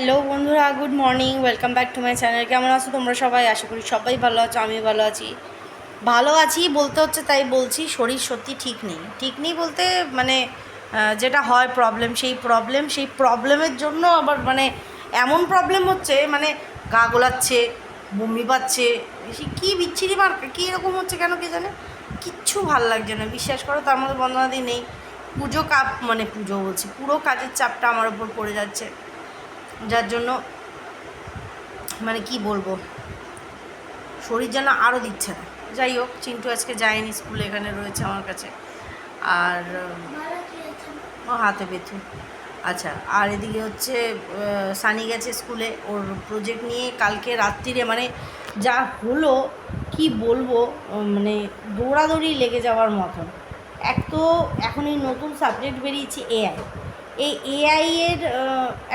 Hello বন্ধুরা, good morning, welcome back to my channel. কেমন আছো তোমরা সবাই? আশা করি সবাই ভালো আছো আমি ভালো আছি। ভালো আছি বলতে হচ্ছে তাই বলছি, শরীর সত্যি ঠিক নেই। ঠিক নেই বলতে মানে যেটা হয় প্রবলেম সেই প্রবলেম সেই প্রবলেমের জন্য আবার মানে এমন প্রবলেম হচ্ছে মানে গা গোলাচ্ছে, বমি পাচ্ছে, সে কী বিচ্ছিরি মার কী এরকম হচ্ছে কেন কে জানে? কিচ্ছু ভালো লাগছে না, বিশ্বাস করো তার মধ্যে বন্ধনাদি নেই। পুজো কাপ মানে পুজো বলছি, পুরো কাজের চাপটা আমার উপর পড়ে যাচ্ছে। যার জন্য মানে কি বলব, শরীর যেন আরও দিচ্ছে না। যাই হোক, চিন্টু আজকে যায়নি, স্কুলে এখানে রয়েছে আমার কাছে। আর, ও হাতে ব্যথু আচ্ছা আর এদিকে হচ্ছে সানি গেছে স্কুলে। ওর প্রজেক্ট নিয়ে কালকে রাত্রিরে মানে যা হলো, কি বলব মানে দৌড়াদৌড়ি লেগে যাওয়ার মতন। এক তো এখন এই নতুন সাবজেক্ট বেরিয়েছে এআই এই এআই এর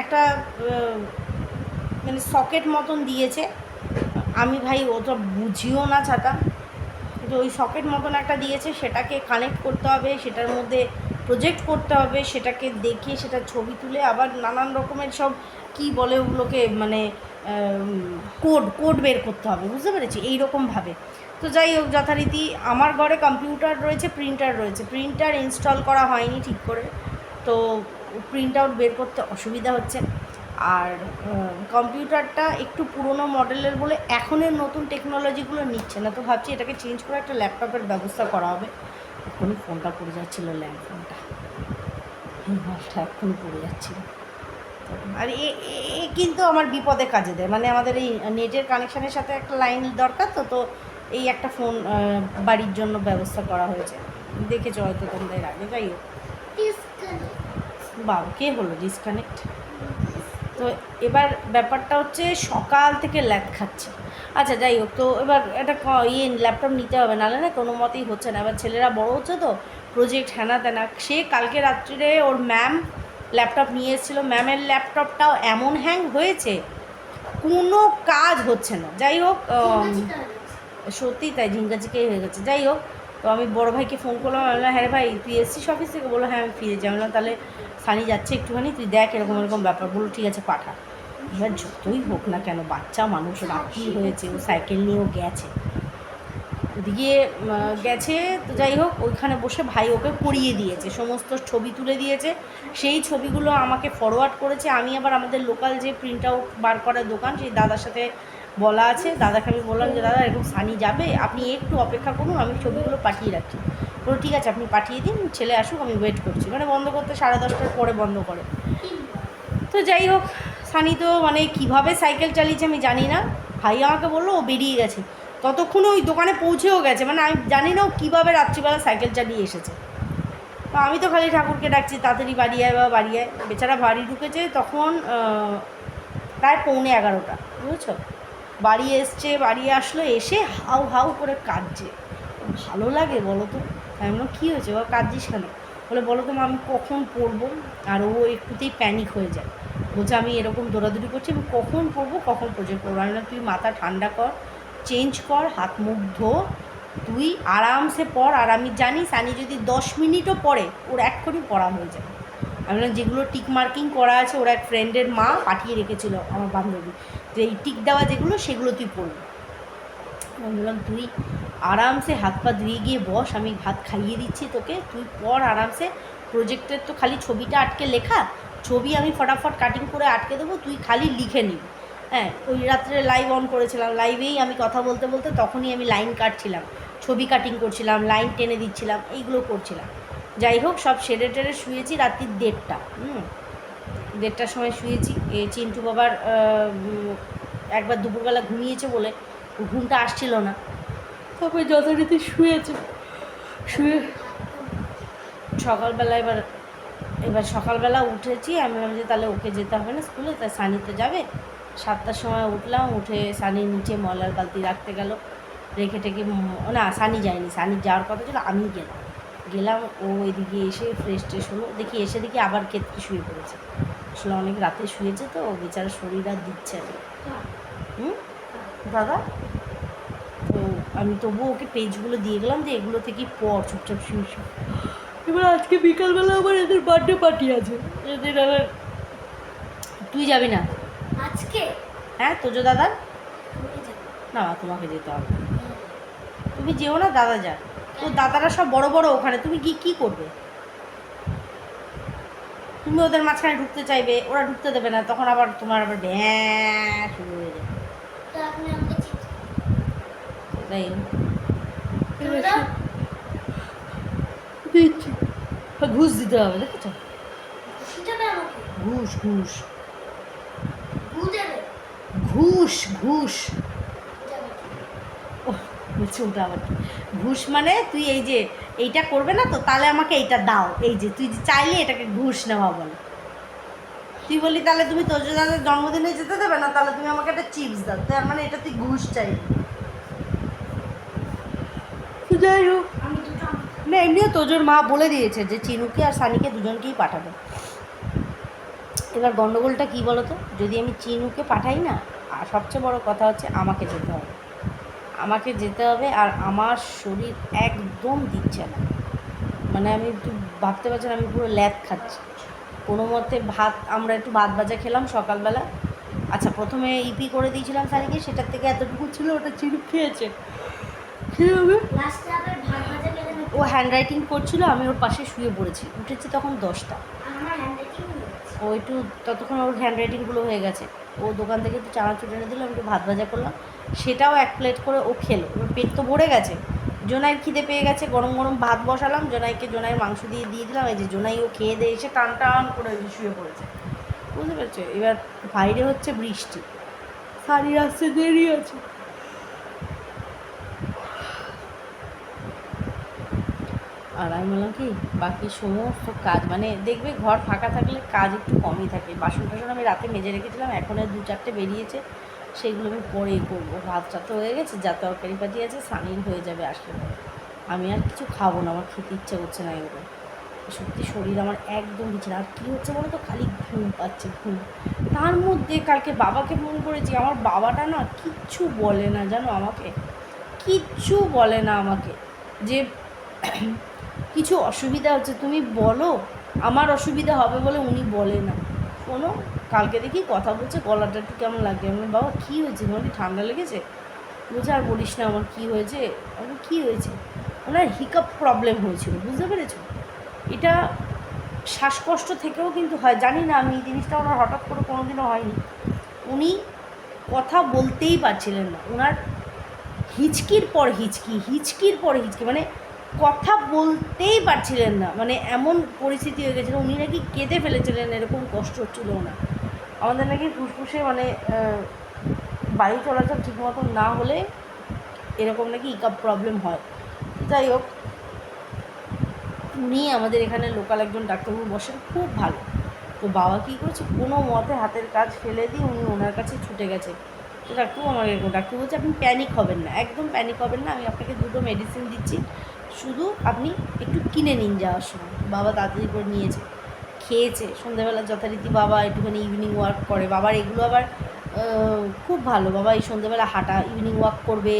একটা মানে সকেট মতন দিয়েছে। আমি ভাই ওটা বুঝিও না ছাতা। কিন্তু ওই সকেট মতন একটা দিয়েছে, সেটাকে কানেক্ট করতে হবে, সেটার মধ্যে প্রজেক্ট করতে হবে, সেটাকে দেখে সেটা ছবি তুলে আবার নানান রকমের সব কি বলে ওগুলোকে মানে কোড কোড বের করতে হবে, বুঝতে পেরেছি? এইরকমভাবে। তো যাই হোক, যথারীতি আমার ঘরে কম্পিউটার রয়েছে প্রিন্টার রয়েছে। প্রিন্টার ইনস্টল করা হয়নি ঠিক করে। তো প্রিন্ট আউট বের করতে অসুবিধা হচ্ছে। আর কম্পিউটারটা একটু পুরনো মডেলের বলে এখনের নতুন টেকনোলজিগুলো নিচ্ছে না। তো ভাবছি এটাকে চেঞ্জ করে একটা ল্যাপটপের ব্যবস্থা করা হবে। এখনই ফোনটা পড়ে যাচ্ছিল ল্যান্ড ফোনটা মালটা এক্ষুনি পড়ে যাচ্ছিল। আর এ কিন্তু আমার বিপদে কাজে দেয়। মানে আমাদের এই নেটের কানেকশানের সাথে একটা লাইন দরকার তো তো এই একটা ফোন বাড়ির জন্য ব্যবস্থা করা হয়েছে। দেখেছ হয়তো তোমরা এর আগে যাই হোক বাবা কে হলো ডিসকানেক্ট তো এবার ব্যাপারটা হচ্ছে সকাল থেকে ল্যাদ খাচ্ছে। আচ্ছা যাই হোক, তো এবার একটা ইয়ে ল্যাপটপ নিতে হবে, নাহলে না কোনো মতেই হচ্ছে না। এবার ছেলেরা বড় হচ্ছে তো প্রজেক্ট হ্যানা ত্যানা সে কালকে রাত্রিরে ওর ম্যাম ল্যাপটপ নিয়ে এসেছিল। ম্যামের ল্যাপটপটাও এমন হ্যাং হয়েছে, কোনো কাজ হচ্ছে না। যাই হোক সত্যি তাই ঝিঙ্কাচিকেই হয়ে গেছে। যাই হোক তো আমি বড় ভাইকে ফোন করলাম, আমি বললাম হ্যাঁ ভাই, তুই এসছিস অফিস থেকে? বলল হ্যাঁ আমি ফিরে যাই। বললাম, তাহলে সানি যাচ্ছে একটুখানি, তুই দেখ এরকম এরকম ব্যাপার। বলল, ঠিক আছে, পাঠা। এবার যতই হোক না কেন, বাচ্চা মানুষ রাত্রি হয়েছে, ও সাইকেল নিয়েও গেছে। ওদিকে গেছে, তো যাই হোক, ওইখানে বসে ভাই ওকে পড়িয়ে দিয়েছে, সমস্ত ছবি তুলে দিয়েছে। সেই ছবিগুলো আমাকে ফরওয়ার্ড করেছে। আমি আবার আমাদের লোকাল যে প্রিন্ট আউট বার করার দোকান, সেই দাদার সাথে বলা আছে, দাদাকে আমি বললাম যে, দাদা, এরকম সানি যাবে? আপনি একটু অপেক্ষা করুন, আমি ছবিগুলো পাঠিয়ে রাখছি। বলো ঠিক আছে, আপনি পাঠিয়ে দিন, ছেলে আসুক, আমি ওয়েট করছি। মানে বন্ধ করতে সাড়ে দশটার পরে বন্ধ করে। তো যাই হোক, সানি তো মানে কীভাবে সাইকেল চালিয়েছে আমি জানি না। ভাই আমাকে বলল, ও বেরিয়ে গেছে। ততক্ষণ ওই দোকানে পৌঁছেও গেছে। মানে আমি জানি না ও কীভাবে রাত্রিবেলা সাইকেল চালিয়ে এসেছে। তো আমি তো খালি ঠাকুরকে ডাকছি, তাড়াতাড়ি বাড়ি আয় বা বাড়ি আয়। বেচারা বাড়ি ঢুকেছে তখন প্রায় পৌনে এগারোটা, বুঝেছ? বাড়ি এসছে, বাড়ি আসলো, এসে হাউ হাউ করে কাঁদছে। ভালো লাগে বলো তো। আমি বললাম, কী হয়েছে? ও কাঁদছিস কেন? বলে, বলো তো আমি কখন পড়ব? আর ও একটুতেই প্যানিক হয়ে যায়। বলছে, আমি এরকম দৌড়াদৌড়ি করছি, আমি কখন পড়ব, কখন প্রজেক্ট করব আমি তুই মাথা ঠান্ডা কর চেঞ্জ কর, হাত মুখ ধো, তুই আরামসে পড়, আর আমি জানি, সানি যদি দশ মিনিটও পড়ে, ওর এক্ষুনি পড়া হয়ে যাবে। আমি যেগুলো টিক মার্কিং করা আছে, ওরা এক ফ্রেন্ডের মা পাঠিয়ে রেখেছিল, আমার বান্ধবী। যে এই টিক দেওয়া যেগুলো, সেগুলো তুই পড়বি। আমি বললাম, তুই আরামসে হাত পা ধুয়ে গিয়ে বস, আমি ভাত খাইয়ে দিচ্ছি তোকে। তুই পড় আরামসে। প্রজেক্টের তো খালি ছবিটা আটকে লেখা। ছবি আমি ফটাফট কাটিং করে আটকে দেবো, তুই খালি লিখে নিবি। হ্যাঁ ওই রাত্রে লাইভ অন করেছিলাম। লাইভেই আমি কথা বলতে বলতে তখনই আমি লাইন কাটছিলাম। ছবি কাটিং করছিলাম লাইন টেনে দিচ্ছিলাম, এইগুলো করছিলাম। যাই হোক, সব সেরে টেরে শুয়েছি রাত্রির দেড়টা, হুম। দেড়টার সময় শুয়েছি। এ চিন্টু বাবার একবার দুপুরবেলা ঘুমিয়েছে বলে ঘুমটা আসছিল না। তারপরে যথারীতি শুয়েছে। শুয়ে সকালবেলা এবার এবার সকালবেলা উঠেছি। আমি ভাবছি তাহলে ওকে যেতে হবে না স্কুলে। তাই সানি তো যাবে। সাতটার সময় উঠলাম। উঠে সানির নিচে ময়লার বালতি রাখতে গেল। রেখে টেকে না, সানি যায়নি। সানি যাওয়ার কথা ছিল আমি গেলাম। গেলাম, ও এদিকে এসে ফ্রেশ ট্রেশ হলো। দেখি, এসে দেখি আবার ক্ষেত্রে শুয়ে পড়েছে। আসলে অনেক রাতে শুয়েছে তো বেচারা শরীর আর দিচ্ছে না। হুম? দাদা? তো আমি তবুও ওকে পেজগুলো দিয়ে গেলাম যে এগুলো থেকে পড় চুপচাপ শুয়ে শুয়ে। এবার আজকে বিকালবেলা আবার এদের বার্থডে পার্টি আছে। এদের আবার তুই যাবি না? আজকে? হ্যাঁ তোজো দাদা না তোমাকে যেতে হবে। তুমি যেও না দাদা যা। তো দাদারা সব বড় বড় ওখানে তুমি কি কি করবে? তুমি ওদের মাঝখানে ঢুকতে চাইবে ওরা ঢুকতে দেবে না তখন আবার তোমার আবার শুরু হয়ে যাবে। তাই? ঘুষ দিতে হবে দেখেছ? ঘুষ ঘুষ। ঘুষ ঘুষ। বলছি ওটা আবার কি? ঘুষ মানে তুই এই যে এইটা করবে না তো তাহলে আমাকে এইটা দাও এই যে তুই চাইলে এটাকে ঘুষ নেওয়া বলে। তুই বলি তাহলে তুমি তোর দাদার জন্মদিনে যেতে দেবে না তাহলে তুমি আমাকে একটা চিপস দাও তার মানে এটা তুই ঘুষ চাইবি যাই হোক না এমনিও তোজোর মা বলে দিয়েছে যে চিনুকে আর সানিকে দুজনকেই পাঠাবে। এবার গন্ডগোলটা কী বলো তো যদি আমি চিনুকে পাঠাই না আর সবচেয়ে বড় কথা হচ্ছে আমাকে যেতে হবে। আমাকে যেতে হবে আর আমার শরীর একদম দিচ্ছে না। মানে আমি একটু ভাবতে পারছি না আমি পুরো ল্যাদ খাচ্ছি। কোনো মতে ভাত আমরা একটু ভাত ভাজা খেলাম সকালবেলা। আচ্ছা প্রথমে ইপি করে দিয়েছিলাম সানিকে সেটার থেকে এতটুকু ছিল ওটা চিনু খেয়েছে। ও হ্যান্ড রাইটিং করছিল আমি ওর পাশে শুয়ে পড়েছি। উঠেছি তখন দশটা। আমার হ্যান্ড রাইটিং গেছে ও একটু ততক্ষণ ওর হ্যান্ড রাইটিংগুলো হয়ে গেছে। ও দোকান থেকে একটু চানা চানাচুর এনে দিলাম একটু ভাত ভাজা করলাম। সেটাও এক প্লেট করে ও খেলো। ওর পেট তো ভরে গেছে। জোনাইয়ের খিদে পেয়ে গেছে, গরম গরম ভাত বসালাম। জোনাইকে জোনাইয়ের মাংস দিয়ে দিয়ে দিলাম। এই যে জোনাই ও খেয়ে দিয়ে এসে টান টান করে শুয়ে পড়েছে। বুঝতে পারছ? এবার বাইরে হচ্ছে বৃষ্টি। সারি আসতে দেরি আছে। আর আমি বললাম কি, বাকি সমস্ত কাজ মানে দেখবে ঘর ফাঁকা থাকলে কাজ একটু কমই থাকে। বাসন টাসন আমি রাতে মেজে রেখেছিলাম, এখন আর দু চারটে বেরিয়েছে, সেগুলো আমি পরেই করব। ভাতটা তো হয়ে গেছে, যা তরকারি পাতি আছে সানির হয়ে যাবে আসলে। আমি আর কিছু খাব না, আমার খেতে ইচ্ছে করছে না এগুলো। সত্যি শরীর আমার একদম দিচ্ছে আর কী হচ্ছে বলো তো, খালি ঘুম পাচ্ছে, ঘুম। তার মধ্যে কালকে বাবাকে ফোন করেছি, আমার বাবাটা না কিচ্ছু বলে না, জানো আমাকে? কিচ্ছু বলে না আমাকে। যে কিছু অসুবিধা হচ্ছে তুমি বলো। আমার অসুবিধা হবে বলে উনি বলে না। শোনো, কালকে দেখি কথা বলছে, গলাটা একটু কেমন লাগে আমি বাবা, কী হয়েছে? মানে ঠান্ডা লেগেছে? বলছে, আর বলিস না, আমার কী হয়েছে? আমি কী হয়েছে? ওনার হিকাপ প্রবলেম হয়েছিল, বুঝতে পেরেছ? এটা শ্বাসকষ্ট থেকেও কিন্তু হয়, জানি না আমি এই জিনিসটা ওনার হঠাৎ করে কোনোদিনও হয়নি। উনি কথা বলতেই পারছিলেন না। ওনার হিচকির পর হিচকি, হিচকির পর হিচকি মানে কথা বলতেই পারছিলেন না। মানে এমন পরিস্থিতি হয়ে গেছিল, উনি নাকি কেঁদে ফেলেছিলেন, এরকম কষ্ট হচ্ছিল না আমাদের নাকি ফুসফুসে মানে বায়ু চলাচল ঠিক মতন না হলে এরকম নাকি ইকাপ প্রবলেম হয়। যাই হোক, উনি আমাদের এখানে লোকাল একজন ডাক্তারবাবু বসেন, খুব ভালো। তো বাবা কী করেছে, কোনো মতে হাতের কাজ ফেলে দিয়ে উনি ওনার কাছে ছুটে গেছে। তো ডাক্তারবাবু আমাকে এরকম ডাক্তার বলছে, আপনি প্যানিক হবেন না, একদম প্যানিক হবেন না, আমি আপনাকে দুটো মেডিসিন দিচ্ছি। শুধু আপনি একটু কিনে নিন যাওয়ার সময়। বাবা তাড়াতাড়ি করে নিয়েছে, খেয়েছে। সন্ধ্যাবেলা যথারীতি বাবা একটুখানি ইভিনিং ওয়াক করে। বাবার এগুলো আবার খুব ভালো। বাবা এই সন্ধ্যাবেলা হাঁটা ইভিনিং ওয়াক করবে,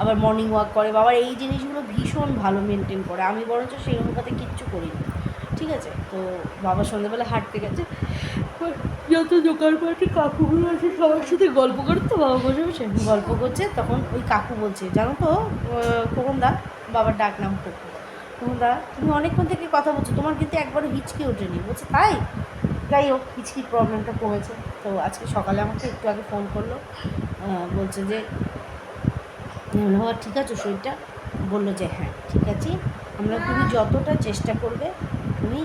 আবার মর্নিং ওয়াক করে। বাবার এই জিনিসগুলো ভীষণ ভালো মেনটেন করে। আমি বরঞ্চ সেই অনুপাতে কিচ্ছু করি না ঠিক আছে? তো বাবা সন্ধ্যাবেলা হাঁটতে গেছে। যত দোকানপাটে কাকুগুলো আছে, সবার সাথে গল্প করতো। বাবা বসে বসে গল্প করছে। তখন ওই কাকু বলছে, জানো তো খোকনদা বাবার ডাক নাম খোকন খোকনদা তুমি অনেকক্ষণ থেকে কথা বলছো, তোমার কিন্তু একবারও হিচকি ওঠেনি। বলছে, তাই? যাই হোক, হিচকির প্রবলেমটা কমেছে। তো আজকে সকালে আমাকে একটু আগে ফোন করল। বলছে যে বাবা, ঠিক আছে, শরীরটা? বলল যে হ্যাঁ ঠিক আছে। আমরা তুমি যতটা চেষ্টা করবে, তুমি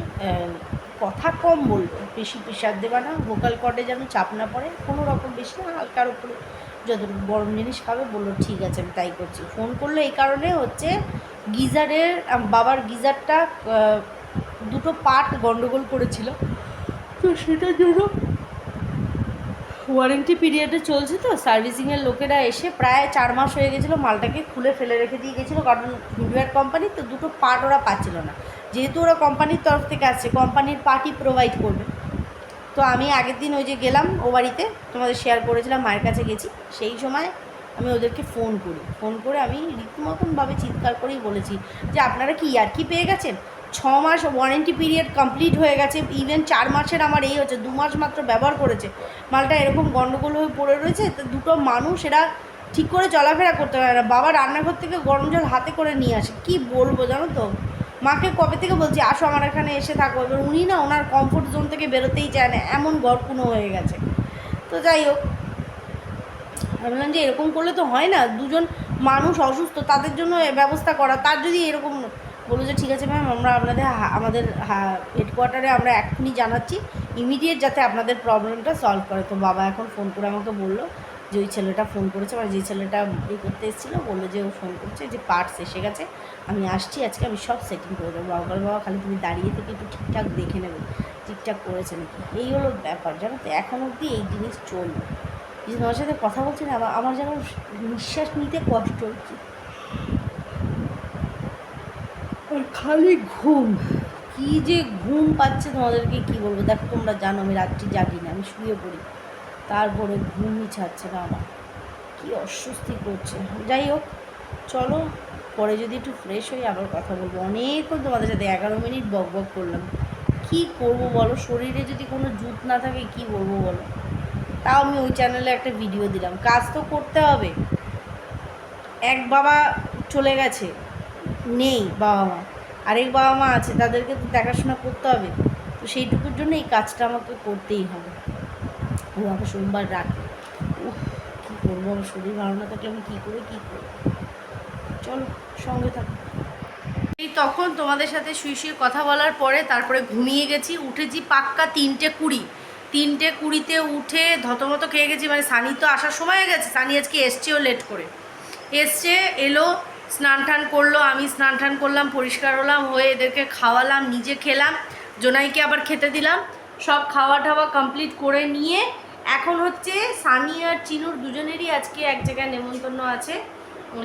কথা কম বলবে। বেশি প্রেশার দেবা না ভোকাল কর্ডে যেন চাপ না পড়ে, কোনো রকম বেশি না, হালকার উপরে। যতটুকু গরম জিনিস খাবে, বলল, ঠিক আছে, আমি তাই করছি। ফোন করল, এই কারণে হচ্ছে গিজারের বাবার গিজারটা দুটো পার্ট গন্ডগোল করেছিল। তো সেটার জন্য ওয়ারেন্টি পিরিয়ডে চলছে তো সার্ভিসিংয়ের লোকেরা এসে প্রায় চার মাস হয়ে গেছিল, মালটাকে খুলে ফেলে রেখে দিয়ে গেছিল, কারণ হিন্ডওয়্যার কোম্পানি তো দুটো পার্ট ওরা পাচ্ছিল না। যেহেতু ওরা কোম্পানির তরফ থেকে আসছে কোম্পানির পার্টই প্রোভাইড করবে। তো আমি আগের দিন ওই যে গেলাম ও বাড়িতে, তোমাদের শেয়ার করেছিলাম, মায়ের কাছে গেছি। সেই সময় আমি ওদেরকে ফোন করি। ফোন করে আমি রীতিমতনভাবে চিৎকার করেই বলেছি যে, আপনারা কি ইয়ার্কি পেয়ে গেছেন? ছ মাস ওয়ারেন্টি পিরিয়ড কমপ্লিট হয়ে গেছে ইভেন চার মাসের আমার এই হচ্ছে, দু মাস মাত্র ব্যবহার করেছে। মালটা এরকম গন্ডগোল হয়ে পড়ে রয়েছে, তো দুটো মানুষ এরা ঠিক করে চলাফেরা করতে পারে না। বাবা রান্নাঘর থেকে গরম জল হাতে করে নিয়ে আসে। কি বলব জানো তো? মাকে কবে থেকে বলছি, আসো আমার এখানে এসে থাকো। এবার উনি না ওনার কমফোর্ট জোন থেকে বেরোতেই চায় না, এমন গড়কুনো হয়ে গেছে। তো যাই হোক, আমি বললাম যে এরকম করলে তো হয় না, দুজন মানুষ অসুস্থ, তাদের জন্য ব্যবস্থা করা, তার যদি এরকম বলল যে, ঠিক আছে ম্যাম আমরা আপনাদের আমাদের হেডকোয়ার্টারে আমরা এক্ষুনি জানাচ্ছি ইমিডিয়েট যাতে আপনাদের প্রবলেমটা সলভ করে। তো বাবা এখন ফোন করে আমাকে বলল যে ওই ছেলেটা ফোন করেছে মানে যে ছেলেটা ইয়ে করতে এসেছিল বলল যে ও ফোন করছে যে পার্টস এসে গেছে। আমি আসছি আজকে আমি সব সেটিং করে দেবো। বাবা বাবা খালি তুমি দাঁড়িয়ে থেকে একটু ঠিকঠাক দেখে নেবে ঠিকঠাক করেছে নাকি? এই হলো ব্যাপার জানো তো? এখন অবধি এই জিনিস চলবে। এই যে তোমার সাথে কথা বলছি না আমার আমার যেন নিঃশ্বাস নিতে কষ্ট হচ্ছে। আর খালি ঘুম। কি যে ঘুম পাচ্ছে তোমাদেরকে কি বলব? দেখো তোমরা জানো আমি রাত্রি জাগি না আমি শুয়ে পড়ি। তারপরে ঘুমই ছাড়ছে না আমার। কি অস্বস্তি করছে। যাই হোক, চলো, পরে যদি একটু ফ্রেশ হই আবার কথা বলব। অনেকক্ষণ তোমাদের সাথে এগারো মিনিট বক বক করলাম। কি করব বলো? শরীরে যদি কোনো জুত না থাকে, কি বলব বলো? তাও আমি ওই চ্যানেলে একটা ভিডিও দিলাম। কাজ তো করতে হবে। এক বাবা চলে গেছে। নেই বাবা মা। আরেক বাবা মা আছে, তাদেরকে তো দেখাশোনা করতে হবে। তো সেইটুকুর জন্য এই কাজটা আমাকে করতেই হবে। ও আমাকে সোমবার উফ, কী করব? আমার শরীর ভালো না থাকলে আমি কী করে, কী করব? চলো, সঙ্গে থাকো। এই তখন তোমাদের সাথে শুয়ে শুয়ে কথা বলার পরে তারপরে ঘুমিয়ে গেছি, উঠেছি পাক্কা তিনটে কুড়ি। তিনটে কুড়িতে উঠে ধতমত খেয়ে গেছি মানে সানি তো আসার সময় হয়ে গেছে, সানি আজকে এসছেও লেট করে। এসছে, এলো, স্নান টান করল, আমি স্নান টান করলাম, পরিষ্কার হলাম, হয়ে এদেরকে খাওয়ালাম, নিজে খেলাম, জোনাইকে আবার খেতে দিলাম। সব খাওয়া টাওয়া কমপ্লিট করে নিয়ে এখন হচ্ছে সানি আর চিনুর দুজনেরই আজকে এক জায়গায় নেমন্তন্ন আছে।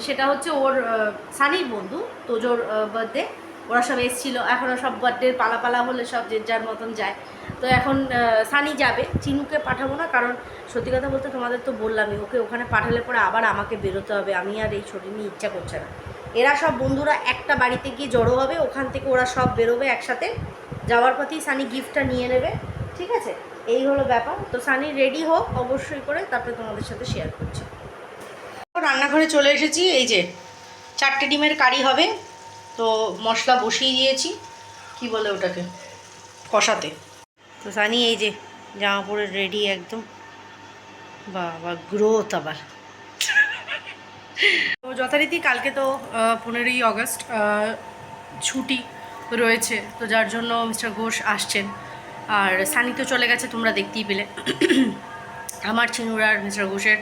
সেটা হচ্ছে ওর সানির বন্ধু, তোজোর বার্থডে ওরা সব এসেছিল এখনও সব বার্থডের পালা পালা হলে সব যে যার মতন যায়। তো এখন সানি যাবে, চিনুকে পাঠাবো না, কারণ সত্যি কথা বলতে তোমাদের তো বললামই, ওকে ওখানে পাঠালে পরে আবার আমাকে বেরোতে হবে, আমি আর এই শরীর নিয়ে ইচ্ছা করছে না। এরা সব বন্ধুরা একটা বাড়িতে গিয়ে জড়ো হবে, ওখান থেকে ওরা সব বেরোবে একসাথে। যাওয়ার পথেই সানি গিফটটা নিয়ে নেবে, ঠিক আছে? এই হলো ব্যাপার। তো সানি রেডি হোক অবশ্যই করে তারপরে তোমাদের সাথে শেয়ার করছি। রান্নাঘরে চলে এসেছি এই যে চারটে ডিমের কারি হবে তো মশলা বসিয়ে দিয়েছি কি বলে ওটাকে? কষাতে। তো সানি এই যে জামা পরে রেডি একদম। বাবা গ্রোথ আবার। তো যথারীতি কালকে তো পনেরোই আগস্ট আহ, ছুটি রয়েছে তো যার জন্য মিস্টার ঘোষ আসছেন। আর সানি তো চলে গেছে, তোমরা দেখতেই পেলে। আমার চিনুর আর মিস্টার ঘোষের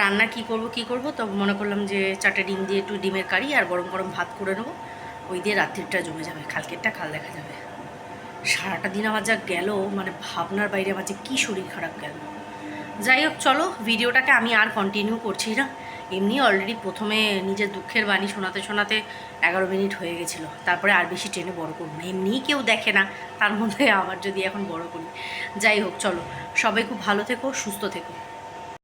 রান্না কি করব কি করব, তো মনে করলাম যে চারটে ডিম দিয়ে একটু ডিমের কারি আর গরম গরম ভাত করে নেব। ওই দিয়ে রাত্রিটা জমে যাবে, কালকেরটা কাল দেখা যাবে। সারাটা দিন আমার যা গেল মানে ভাবনার বাইরে আমার যে কী শরীর খারাপ গেল। যাই হোক, চলো, ভিডিওটাকে আমি আর কন্টিনিউ করছি না। এমনি অলরেডি প্রথমে নিজের দুঃখের বাণী শোনাতে শোনাতে এগারো মিনিট হয়ে গেছিল। তারপরে আর বেশি ট্রেনে বড় করব না। এমনিই কেউ দেখে না, তার মধ্যে আবার যদি এখন বড় করি। যাই হোক, চলো, সবাই খুব ভালো থেকো, সুস্থ থেকো।